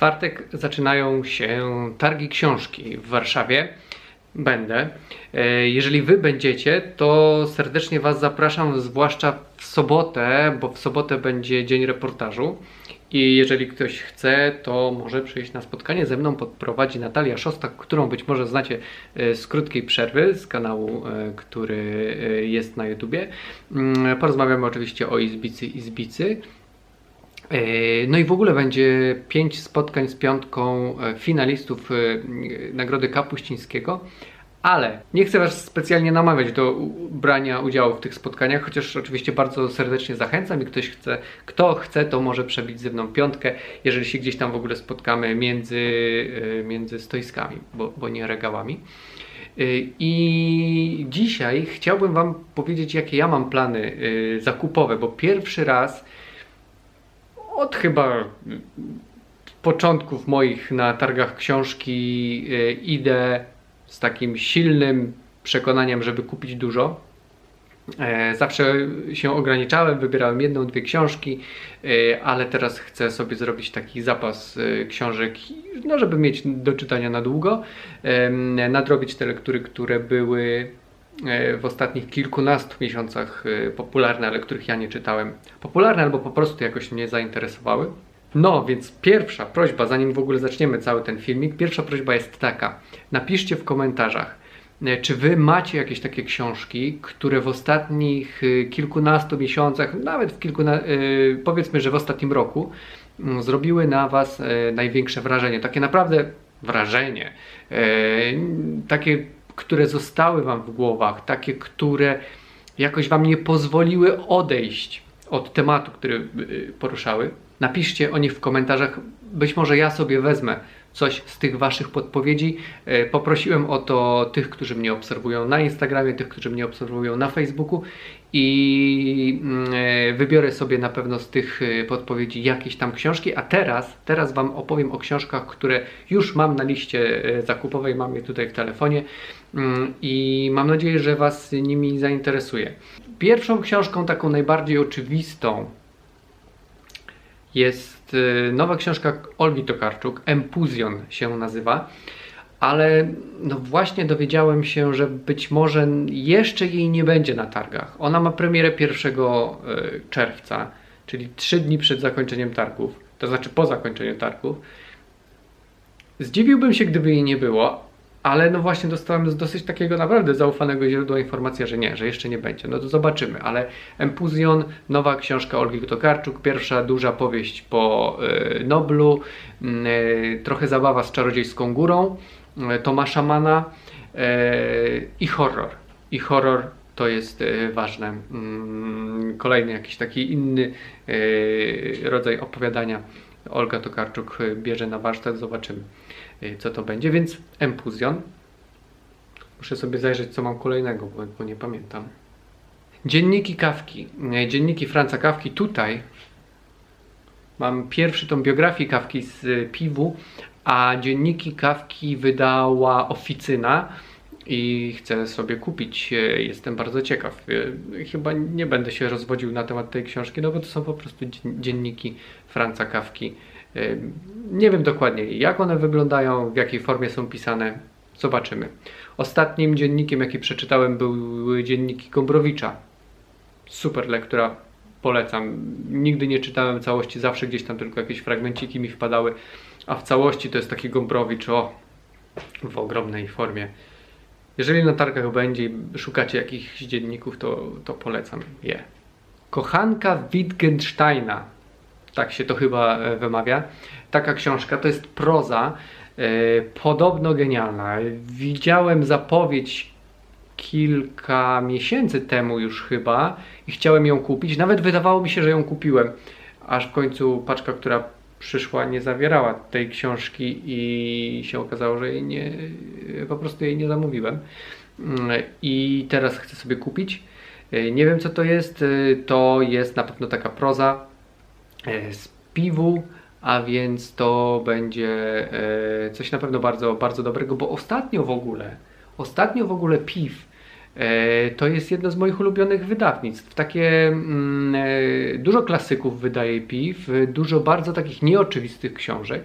czwartek zaczynają się targi książki w Warszawie. Będę. E, Jeżeli wy będziecie, to serdecznie was zapraszam, zwłaszcza w sobotę, bo w sobotę będzie dzień reportażu. I jeżeli ktoś chce, to może przyjść na spotkanie ze mną. Podprowadzi Natalia Szostak, którą być może znacie e, z krótkiej przerwy, z kanału, e, który jest na YouTubie. Mm, Porozmawiamy oczywiście o Izbicy Izbicy. E, No i w ogóle będzie pięć spotkań z piątką e, finalistów e, Nagrody Kapuścińskiego, ale nie chcę Was specjalnie namawiać do brania udziału w tych spotkaniach, chociaż oczywiście bardzo serdecznie zachęcam i ktoś chce, kto chce, to może przebić ze mną piątkę, jeżeli się gdzieś tam w ogóle spotkamy między, między stoiskami, bo, bo nie regałami. I dzisiaj chciałbym Wam powiedzieć, jakie ja mam plany zakupowe, bo pierwszy raz od chyba początków moich na targach książki y, idę z takim silnym przekonaniem, żeby kupić dużo. E, Zawsze się ograniczałem, wybierałem jedną, dwie książki, e, ale teraz chcę sobie zrobić taki zapas e, książek, no żeby mieć do czytania na długo, nadrobić te lektury, które były e, w ostatnich kilkunastu miesiącach e, popularne, ale których ja nie czytałem. Popularne albo po prostu jakoś mnie zainteresowały. No, więc pierwsza prośba, zanim w ogóle zaczniemy cały ten filmik, pierwsza prośba jest taka. Napiszcie w komentarzach, e, czy wy macie jakieś takie książki, które w ostatnich e, kilkunastu miesiącach, nawet w kilkuna, e, powiedzmy, że w ostatnim roku, mm, zrobiły na was e, największe wrażenie. Takie naprawdę wrażenie. E, Takie, które zostały wam w głowach, takie, które jakoś wam nie pozwoliły odejść od tematu, który y, poruszały. Napiszcie o nich w komentarzach. Być może ja sobie wezmę coś z tych waszych podpowiedzi. E, Poprosiłem o to tych, którzy mnie obserwują na Instagramie, tych, którzy mnie obserwują na Facebooku i mm, e, wybiorę sobie na pewno z tych e, podpowiedzi jakieś tam książki. A teraz, teraz wam opowiem o książkach, które już mam na liście zakupowej, mam je tutaj w telefonie Mm, i mam nadzieję, że was nimi zainteresuje. Pierwszą książką, taką najbardziej oczywistą, jest y, nowa książka Olgi Tokarczuk, Empuzjon się nazywa, ale no właśnie dowiedziałem się, że być może jeszcze jej nie będzie na targach. Ona ma premierę 1 y, czerwca, czyli 3 dni przed zakończeniem targów, to znaczy po zakończeniu targów. Zdziwiłbym się, gdyby jej nie było, ale no właśnie dostałem z dosyć takiego naprawdę zaufanego źródła informację, że nie, że jeszcze nie będzie. No to zobaczymy, ale Empuzjon, nowa książka Olgi Tokarczuk, pierwsza duża powieść po y, Noblu, y, trochę zabawa z czarodziejską górą y, Tomasza Mana y, i horror. I horror to jest y, ważne. Mm, Kolejny jakiś taki inny y, rodzaj opowiadania Olga Tokarczuk bierze na warsztat, zobaczymy co to będzie, więc Empuzjon. Muszę sobie zajrzeć co mam kolejnego, bo, bo nie pamiętam. Dzienniki Kawki. E, Dzienniki Franca Kawki. Tutaj mam pierwszy tą biografię Kawki z y, Piwu, a dzienniki Kawki wydała Oficyna i chcę sobie kupić. Jestem bardzo ciekaw. Chyba nie będę się rozwodził na temat tej książki, no bo to są po prostu dzien- dzienniki Franca Kawki. Nie wiem dokładnie jak one wyglądają, w jakiej formie są pisane. Zobaczymy. Ostatnim dziennikiem, jaki przeczytałem, były dzienniki Gombrowicza. Super lektura, polecam. Nigdy nie czytałem całości, zawsze gdzieś tam tylko jakieś fragmenciki mi wpadały, a w całości to jest taki Gombrowicz, o, w ogromnej formie. Jeżeli na targach będzie i szukacie jakichś dzienników, to, to polecam je. Kochanka Wittgensteina, tak się to chyba e, wymawia. Taka książka to jest proza, e, podobno genialna. Widziałem zapowiedź kilka miesięcy temu już chyba i chciałem ją kupić. Nawet wydawało mi się, że ją kupiłem, aż w końcu paczka, która przyszła, nie zawierała tej książki i się okazało, że jej nie, po prostu jej nie zamówiłem. Mm, I teraz chcę sobie kupić. E, Nie wiem co to jest. E, To jest na pewno taka proza e, z piwu, a więc to będzie e, coś na pewno bardzo, bardzo dobrego, bo ostatnio w ogóle, ostatnio w ogóle piw e, to jest jedno z moich ulubionych wydawnictw. Takie mm, e, dużo klasyków wydaje piw, e, dużo bardzo takich nieoczywistych książek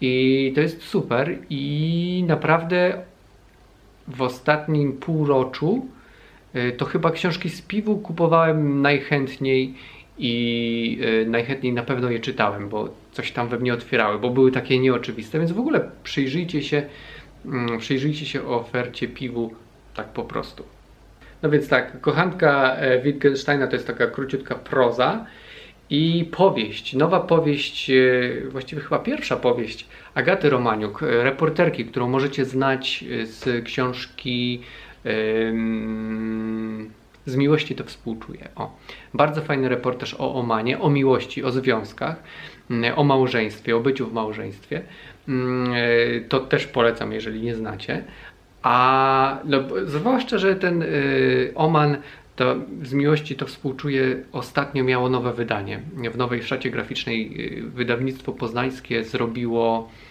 I to jest super i naprawdę w ostatnim półroczu to chyba książki z piwu kupowałem najchętniej i y, najchętniej na pewno je czytałem, bo coś tam we mnie otwierały, bo były takie nieoczywiste, więc w ogóle przyjrzyjcie się, mm, przyjrzyjcie się ofercie piwu tak po prostu. No więc tak, kochanka e, Wittgensteina to jest taka króciutka proza i powieść, nowa powieść, e, właściwie chyba pierwsza powieść Agaty Romaniuk, e, reporterki, którą możecie znać z książki z miłości to współczuję. O, bardzo fajny reportaż o Omanie, o miłości, o związkach, o małżeństwie, o byciu w małżeństwie. To też polecam, jeżeli nie znacie. A no, zwłaszcza, że ten y, Oman to z miłości to współczuję ostatnio miało nowe wydanie. W nowej szacie graficznej y, wydawnictwo poznańskie zrobiło e,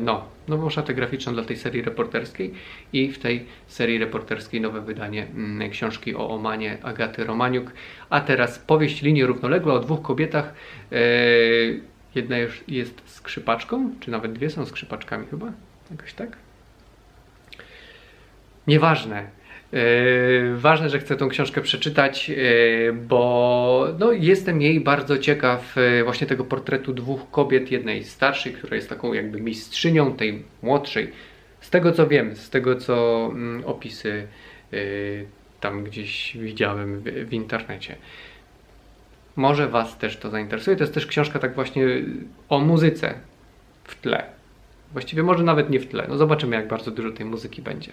no, nową szatę graficzną dla tej serii reporterskiej i w tej serii reporterskiej nowe wydanie mm, książki o Omanie Agaty Romaniuk. A teraz powieść Linie równoległe o dwóch kobietach. E, jedna już jest skrzypaczką, czy nawet dwie są skrzypaczkami chyba, jakoś tak? Nieważne. Yy, ważne, że chcę tą książkę przeczytać, yy, bo no, jestem jej bardzo ciekaw yy, właśnie tego portretu dwóch kobiet, jednej starszej, która jest taką jakby mistrzynią, tej młodszej. Z tego co wiem, z tego co mm, opisy tam gdzieś widziałem w, w internecie. Może Was też to zainteresuje. To jest też książka tak właśnie o muzyce w tle. Właściwie może nawet nie w tle. No zobaczymy, jak bardzo dużo tej muzyki będzie.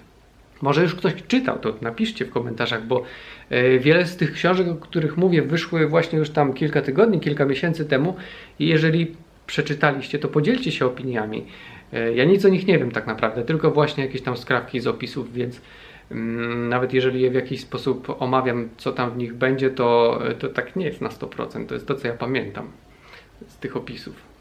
Może już ktoś czytał, to napiszcie w komentarzach, bo e, wiele z tych książek, o których mówię, wyszły właśnie już tam kilka tygodni, kilka miesięcy temu i jeżeli przeczytaliście, to podzielcie się opiniami. E, ja nic o nich nie wiem tak naprawdę, tylko właśnie jakieś tam skrawki z opisów, więc mm, nawet jeżeli je w jakiś sposób omawiam, co tam w nich będzie, to, to tak nie jest na 100%. To jest to, co ja pamiętam z tych opisów.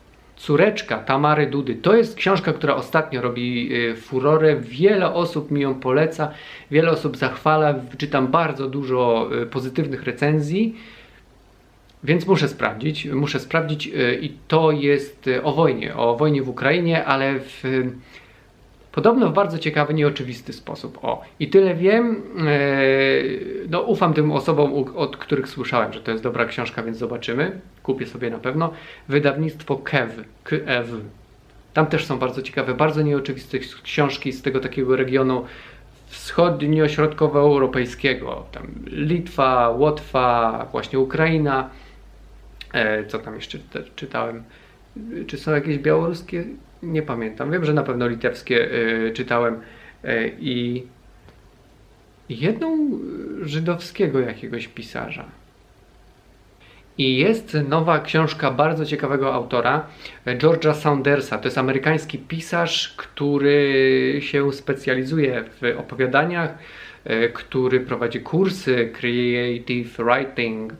Córeczka Tamary Dudy. To jest książka, która ostatnio robi y, furorę. Wiele osób mi ją poleca, wiele osób zachwala. Czytam bardzo dużo y, pozytywnych recenzji. Więc muszę sprawdzić, muszę sprawdzić y, i to jest o wojnie, o wojnie w Ukrainie, ale w Podobno w bardzo ciekawy, nieoczywisty sposób. O, i tyle wiem. Yy, no, ufam tym osobom, od których słyszałem, że to jest dobra książka, więc zobaczymy. Kupię sobie na pewno. Wydawnictwo Kev, Kev. Tam też są bardzo ciekawe, bardzo nieoczywiste książki z tego takiego regionu wschodnio-środkowoeuropejskiego. Tam Litwa, Łotwa, właśnie Ukraina. E, co tam jeszcze czytałem? Czy są jakieś białoruskie nie pamiętam. Wiem, że na pewno litewskie y, czytałem y, i jedną żydowskiego jakiegoś pisarza. I jest nowa książka bardzo ciekawego autora, George'a Saundersa. To jest amerykański pisarz, który się specjalizuje w opowiadaniach, który prowadzi kursy creative writing,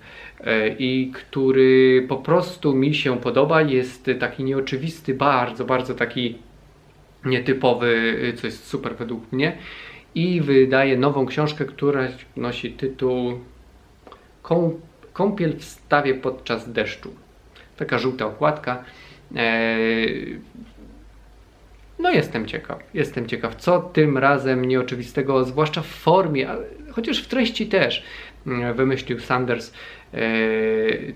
E, i który po prostu mi się podoba. Jest taki nieoczywisty, bardzo, bardzo taki nietypowy, co jest super według mnie. I wydaje nową książkę, która nosi tytuł Kąpiel w stawie podczas deszczu. Taka żółta okładka. No jestem ciekaw, jestem ciekaw, co tym razem nieoczywistego, zwłaszcza w formie, chociaż w treści też, mm, wymyślił Sanders. E,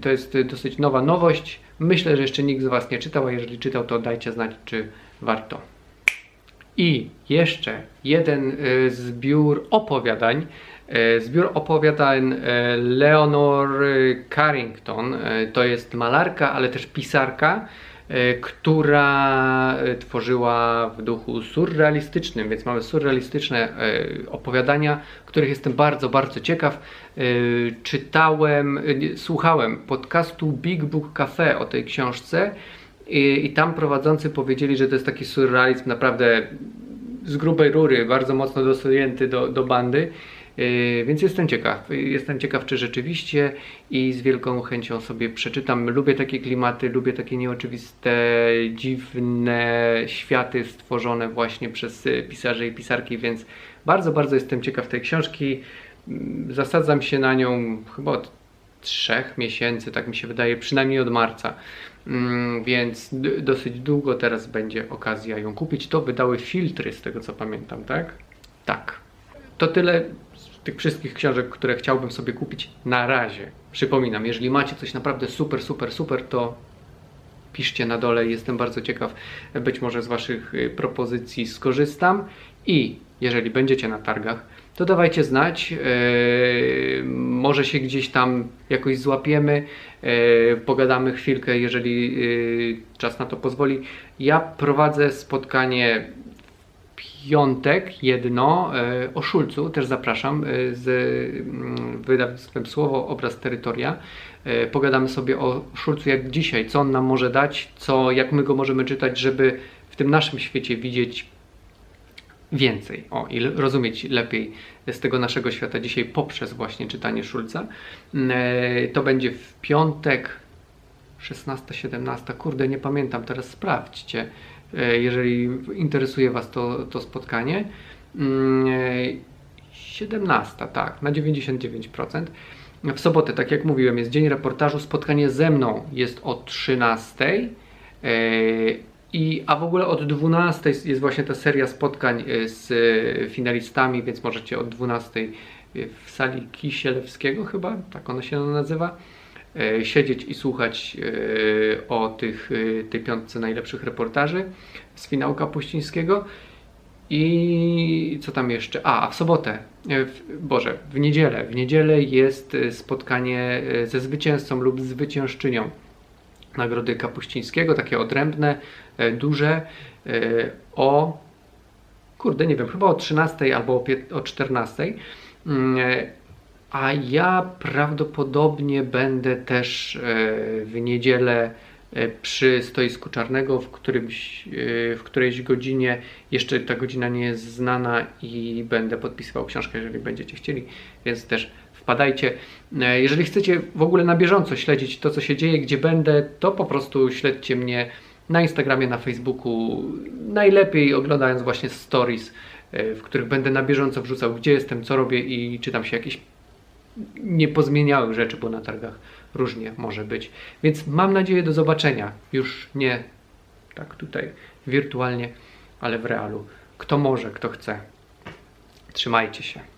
to jest dosyć nowa nowość. Myślę, że jeszcze nikt z Was nie czytał, a jeżeli czytał, to dajcie znać, czy warto. I jeszcze jeden e, zbiór opowiadań. E, zbiór opowiadań Leonor Carrington. To jest malarka, ale też pisarka która e, tworzyła w duchu surrealistycznym, więc mamy surrealistyczne e, opowiadania, których jestem bardzo, bardzo ciekaw. Czytałem, słuchałem podcastu Big Book Cafe o tej książce i, i tam prowadzący powiedzieli, że to jest taki surrealizm naprawdę z grubej rury, bardzo mocno dosunięty do, do bandy więc jestem ciekaw. Jestem ciekaw, czy rzeczywiście i z wielką chęcią sobie przeczytam. Lubię takie klimaty, lubię takie nieoczywiste, dziwne światy stworzone właśnie przez pisarzy i pisarki, więc bardzo, bardzo jestem ciekaw tej książki. Zasadzam się na nią chyba od trzech miesięcy, tak mi się wydaje, przynajmniej od marca. Mm, Więc dosyć długo teraz będzie okazja ją kupić. To wydały filtry, z tego co pamiętam, tak? Tak. To tyle tych wszystkich książek, które chciałbym sobie kupić na razie. Przypominam, jeżeli macie coś naprawdę super, super, super, to piszcie na dole. Jestem bardzo ciekaw. Być może z Waszych y, propozycji skorzystam. I jeżeli będziecie na targach, to dawajcie znać. Yy, może się gdzieś tam jakoś złapiemy, yy, pogadamy chwilkę, jeżeli czas na to pozwoli. Ja prowadzę spotkanie piątek jedno e, o Szulcu, też zapraszam, e, z mm, wydawnictwem Słowo, Obraz Terytoria. E, Pogadamy sobie o Szulcu jak dzisiaj, co on nam może dać, co, jak my go możemy czytać, żeby w tym naszym świecie widzieć więcej o, i rozumieć lepiej z tego naszego świata dzisiaj poprzez właśnie czytanie Szulca. E, To będzie w piątek 16, 17, kurde, nie pamiętam, teraz sprawdźcie, jeżeli interesuje Was to, to spotkanie. Mm, e, 17, tak, na 99%. W sobotę, tak jak mówiłem, jest dzień reportażu, spotkanie ze mną jest o 13. e, I, a w ogóle od 12 jest- właśnie ta seria spotkań e, z e, finalistami, więc możecie od 12 w sali Kisielewskiego chyba, tak ona się nazywa, e, siedzieć i słuchać e, o tych, e, tej piątce najlepszych reportaży z finału Kapuścińskiego. I co tam jeszcze? A, w sobotę, e, w, Boże, w niedzielę. W niedzielę jest e, spotkanie e, ze zwycięzcą lub zwyciężczynią Nagrody Kapuścińskiego, takie odrębne, e, duże, e, o kurde, nie wiem, chyba o 13 albo o 14. A ja prawdopodobnie będę też e, w niedzielę e, przy stoisku czarnego w, którymś, e, w którejś godzinie. Jeszcze ta godzina nie jest znana i będę podpisywał książkę, jeżeli będziecie chcieli, więc też wpadajcie. Jeżeli chcecie w ogóle na bieżąco śledzić to, co się dzieje, gdzie będę, to po prostu śledźcie mnie na Instagramie, na Facebooku. Najlepiej oglądając właśnie stories, w których będę na bieżąco wrzucał, gdzie jestem, co robię i czy tam się jakieś nie pozmieniały rzeczy, bo na targach różnie może być. Więc mam nadzieję do zobaczenia. Już nie tak tutaj wirtualnie, ale w realu. Kto może, kto chce. Trzymajcie się.